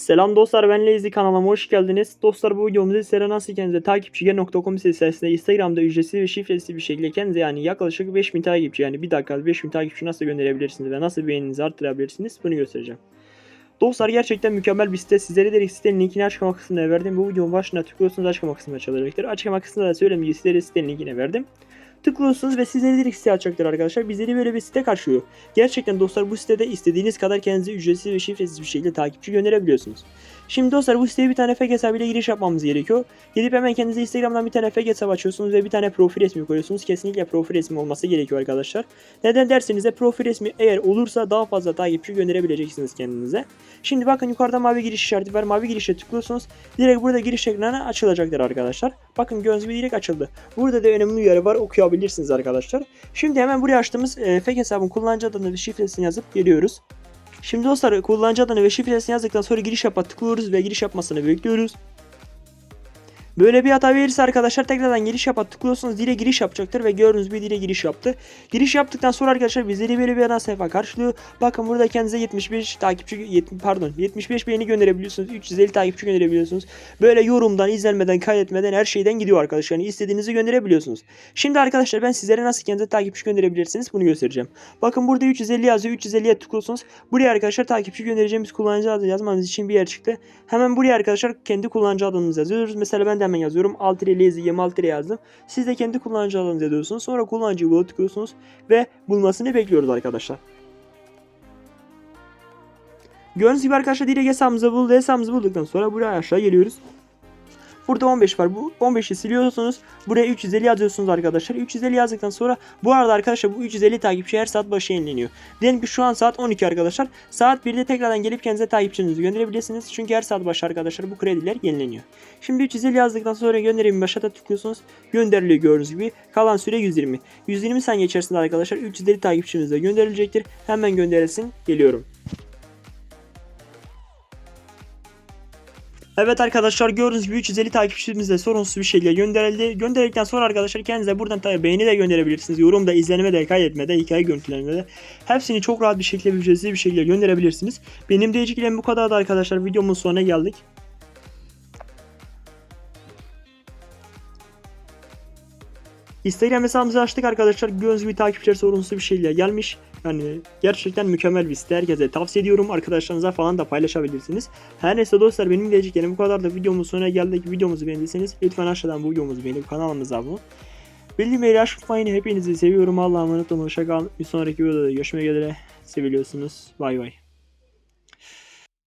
Selam dostlar ben Lazy kanalıma hoş geldiniz. Dostlar bu videomuzda sizlere nasıl kendinize takipçiger.com sitesinde Instagram'da ücretsiz ve şifresiz bir şekilde kendinize yani yaklaşık 5000 takipçi yani bir dakika 5000 takipçi nasıl gönderebilirsiniz ve nasıl beğeninizi arttırabilirsiniz bunu göstereceğim. Dostlar gerçekten mükemmel bir site. Sizlere direkt sitenin linkini açıklama kısmına verdim. Bu videonun başına tıklıyorsunuz açıklama kısmına açılacaktır. Açıklama kısmında da gibi sizlere sitenin linkini verdim. Tıklıyorsunuz ve sizleri direkt site açacaktır arkadaşlar. Bizleri böyle bir site karşılıyor. Gerçekten dostlar bu sitede istediğiniz kadar kendinize ücretsiz ve şifresiz bir şekilde takipçi gönderebiliyorsunuz. Şimdi dostlar bu siteye bir tane fake hesabıyla giriş yapmamız gerekiyor. Gidip hemen kendinize Instagram'dan bir tane fake hesap açıyorsunuz ve bir tane profil resmi koyuyorsunuz. Kesinlikle profil resmi olması gerekiyor arkadaşlar. Neden derseniz de profil resmi eğer olursa daha fazla takipçi gönderebileceksiniz kendinize. Şimdi bakın yukarıda mavi giriş işareti var. Mavi girişe tıklıyorsunuz. Direkt burada giriş ekranı açılacaktır arkadaşlar. Bakın gördüğünüz gibi direkt açıldı. Burada da önemli uyarı var okuyabilirsiniz arkadaşlar. Şimdi hemen buraya açtığımız e, fake hesabın kullanıcı adını ve şifresini yazıp geliyoruz. Şimdi dostlar kullanıcı adını ve şifresini yazdıktan sonra giriş yapa tıklıyoruz ve giriş yapmasını bekliyoruz. Böyle bir hata verirse arkadaşlar tekrardan giriş yapa tıklıyorsunuz dile giriş yapacaktır ve gördüğünüz gibi dile giriş yaptı. Giriş yaptıktan sonra arkadaşlar bizleri böyle bir ana sayfa karşılıyor. Bakın burada kendinize 75 takipçi pardon 75 beğeni gönderebiliyorsunuz. 350 takipçi gönderebiliyorsunuz. Böyle yorumdan, izlenmeden, kaydetmeden her şeyden gidiyor arkadaşlar. Yani istediğinizi gönderebiliyorsunuz. Şimdi arkadaşlar ben sizlere nasıl kendinize takipçi gönderebilirsiniz bunu göstereceğim. Bakın burada 350 yazıyor. 350'ye tıklıyorsunuz. Buraya arkadaşlar takipçi göndereceğimiz kullanıcı adı yazmamız için bir yer çıktı. Hemen buraya arkadaşlar kendi kullanıcı adınızı yazıyoruz. Mesela ben hemen yazıyorum. Alt ile lazy 26 yazdım. Siz de kendi kullanıcı adınızı yazıyorsunuz. Sonra kullanıcıyı bula tıklıyorsunuz ve bulmasını bekliyoruz arkadaşlar. Gördüğünüz gibi arkadaşlar direkt hesabımızı buldu. Hesabımızı bulduktan sonra buraya aşağı geliyoruz. Burada 15 var. Bu 15'i siliyorsunuz. Buraya 350 yazıyorsunuz arkadaşlar. 350 yazdıktan sonra bu arada arkadaşlar bu 350 takipçi her saat başı yenileniyor. Diyelim ki şu an saat 12 arkadaşlar. Saat 1'de tekrardan gelip kendinize takipçinizi gönderebilirsiniz. Çünkü her saat başı arkadaşlar bu krediler yenileniyor. Şimdi 350 yazdıktan sonra göndereyim başa da tıklıyorsunuz. Gönderiliyor gördüğünüz gibi. Kalan süre 120. 120 saniye içerisinde arkadaşlar 350 takipçimiz de gönderilecektir. Hemen gönderilsin. Geliyorum. Evet arkadaşlar gördüğünüz gibi 350 takipçimiz de sorunsuz bir şekilde gönderildi. Gönderildikten sonra arkadaşlar kendinize buradan tabi beğeni de gönderebilirsiniz. Yorum da, izlenme de, kaydetme de, hikaye görüntülenme de. Hepsini çok rahat bir şekilde ücretsiz bir şekilde gönderebilirsiniz. Benim diyeceklerim bu kadardı arkadaşlar. Videomun sonuna geldik. Instagram hesabımızı açtık arkadaşlar. Gördüğünüz gibi takipçiler sorunsuz bir şekilde gelmiş. Yani gerçekten mükemmel bir site. Herkese tavsiye ediyorum. Arkadaşlarınıza falan da paylaşabilirsiniz. Her neyse dostlar benim diyeceklerim bu kadar da videomuz sonuna geldik. Videomuzu beğendiyseniz lütfen aşağıdan bu videomuzu beğenip kanalımıza abone olun. Bildirimleri açmayın. Hepinizi seviyorum. Allah'a emanet olun. Hoşçakalın. Bir sonraki videoda görüşmek üzere. Seviliyorsunuz. Bay bay.